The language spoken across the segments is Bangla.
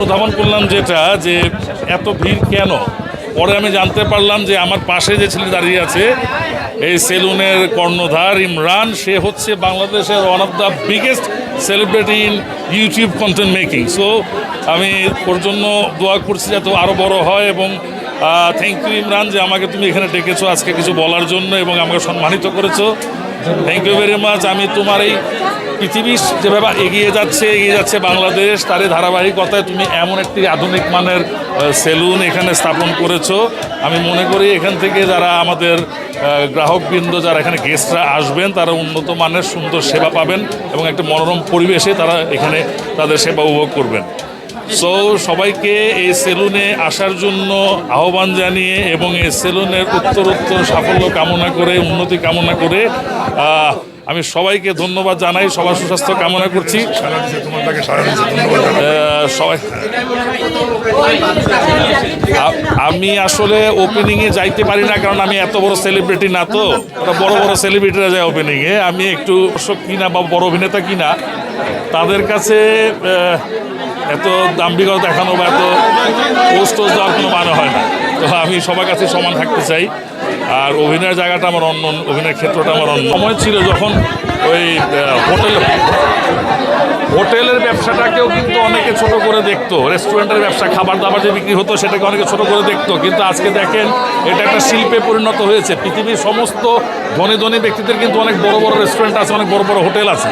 অনুধাবন করলাম যেটা যে এত ভিড় কেন? পরে আমি জানতে পারলাম যে আমার পাশে যে ছেলে দাঁড়িয়ে আছে, এই সেলুনের কর্ণধার ইমরান, সে হচ্ছে বাংলাদেশের one of the biggest celebrity in YouTube content making so আমি ওর জন্য দোয়া করছি যাতে আরও বড় হয় এবং থ্যাংক ইউ ইমরান, যে আমাকে তুমি এখানে ডেকেছো আজকে কিছু বলার জন্য এবং আমাকে সম্মানিত করেছ। থ্যাংক ইউ ভেরি মাচ আমি তোমার এই পৃথিবী যেভাবে এগিয়ে যাচ্ছে এগিয়ে যাচ্ছে বাংলাদেশ, তারই ধারাবাহিকতায় তুমি এমন একটি আধুনিক মানের সেলুন এখানে স্থাপন করেছ। আমি মনে করি এখান থেকে যারা আমাদের গ্রাহকবৃন্দ, যারা এখানে গেস্টরা আসবেন, তারা উন্নত মানের সুন্দর সেবা পাবেন এবং একটা মনোরম পরিবেশে তারা এখানে তাদের সেবা উপভোগ করবেন। সো সবাইকে এই সেলুনে আসার জন্য আহ্বান জানিয়ে এবং এই সেলুনের উত্তরোত্তর সাফল্য কামনা করে উন্নতি কামনা করে আমি সবাইকে ধন্যবাদ জানাই সবার সুস্বাস্থ্য কামনা করছি। সবাই। আমি আসলে ওপেনিংয়ে যাইতে পারি না কারণ আমি এত বড় সেলিব্রিটি না তো। ওটা বড় বড় সেলিব্রিটিরা যায় ওপেনিংয়ে আমি একটু কিনা বা বড় অভিনেতা কিনা তাদের কাছে এত দাম্ভিকতা দেখানো বা এত পোস্ট দেওয়ার কোনো মানে হয় না। তো আমি সবার কাছে সমান থাকতে চাই। আর অভিনয়ের জায়গাটা আমার অন্য, অভিনয়ের ক্ষেত্রটা আমার অন্য। সময় ছিল যখন ওই হোটেল হোটেলের ব্যবসাটাকেও কিন্তু অনেকে ছোট করে দেখতো। রেস্টুরেন্টের ব্যবসা খাবার দাবার যে বিক্রি হতো, সেটাকে অনেকে ছোট করে দেখতো। কিন্তু আজকে দেখেন, এটা একটা শিল্পে পরিণত হয়েছে। পৃথিবীর সমস্ত ধনী ধনী ব্যক্তিদের কিন্তু অনেক বড় বড় রেস্টুরেন্ট আছে, অনেক বড় বড় হোটেল আছে।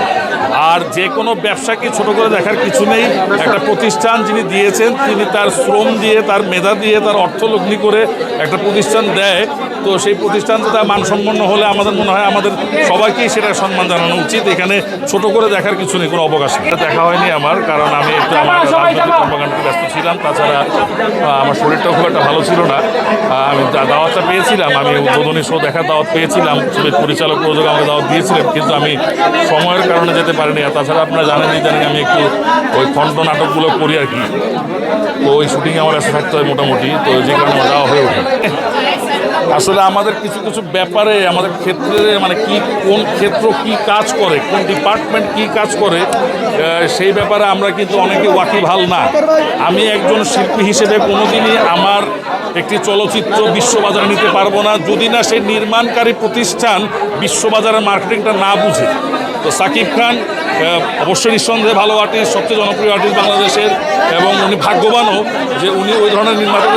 আর যে কোনো ব্যবসাকে ছোট করে দেখার কিছু নেই। একটা প্রতিষ্ঠান যিনি দিয়েছেন, তিনি তার শ্রম দিয়ে, তার মেধা দিয়ে, তার অর্থ লগ্নি করে একটা প্রতিষ্ঠান দেয়। তো সেই প্রতিষ্ঠান তার মানসম্পন্ন হলে আমাদের মনে হয় আমাদের সবাইকেই সেটা সম্মান জানানো উচিত। এখানে ছোট করে দেখার কিছু নেই কোনো অবকাশ নেই। এটা দেখা হয়নি আমার কারণ আমি একটু আমার রাজনৈতিক কর্মকাণ্ডে ব্যস্ত ছিলাম। তাছাড়া আমার শরীরটাও খুব একটা ভালো ছিল না। আমি দাওয়াতটা পেয়েছিলাম। আমি উদ্বোধনী শো দেখার দাওয়াত পেয়েছিলাম। পরিচালক প্রযোজক আমাকে দাওয়াত দিয়েছিলেন কিন্তু আমি সময়ের কারণে যেতে পারিনি। আর তাছাড়া আপনারা জানেনই জানেন আমি একটু ওই খণ্ড নাটকগুলো করি আর কি। তো ওই শুটিংয়ে আমার ব্যস্ত থাকতে হয় মোটামুটি। তো যে কারণে আমার যাওয়া হয়ে ওঠে আসলে আমাদের কিছু কিছু ব্যাপারে, আমাদের ক্ষেত্রে মানে কি, কোন ক্ষেত্র কি কাজ করে, কোন ডিপার্টমেন্ট কি কাজ করে সেই ব্যাপারে আমরা কিন্তু অনেকে ওয়াকিবহাল না। আমি একজন শিল্পী হিসেবে কোনোদিনই আমার একটি চলচ্চিত্র বিশ্ববাজারে নিতে পারব না, যদি না সেই নির্মাণকারী প্রতিষ্ঠান বিশ্ববাজারের মার্কেটিংটা না বুঝে। তো সাকিব খান অবশ্যই নিঃসন্দেহে ভালো আর্টিস্ট, সবচেয়ে জনপ্রিয় আর্টিস্ট বাংলাদেশের, এবং উনি ভাগ্যবানও যে উনি ওই ধরনের নির্মাতা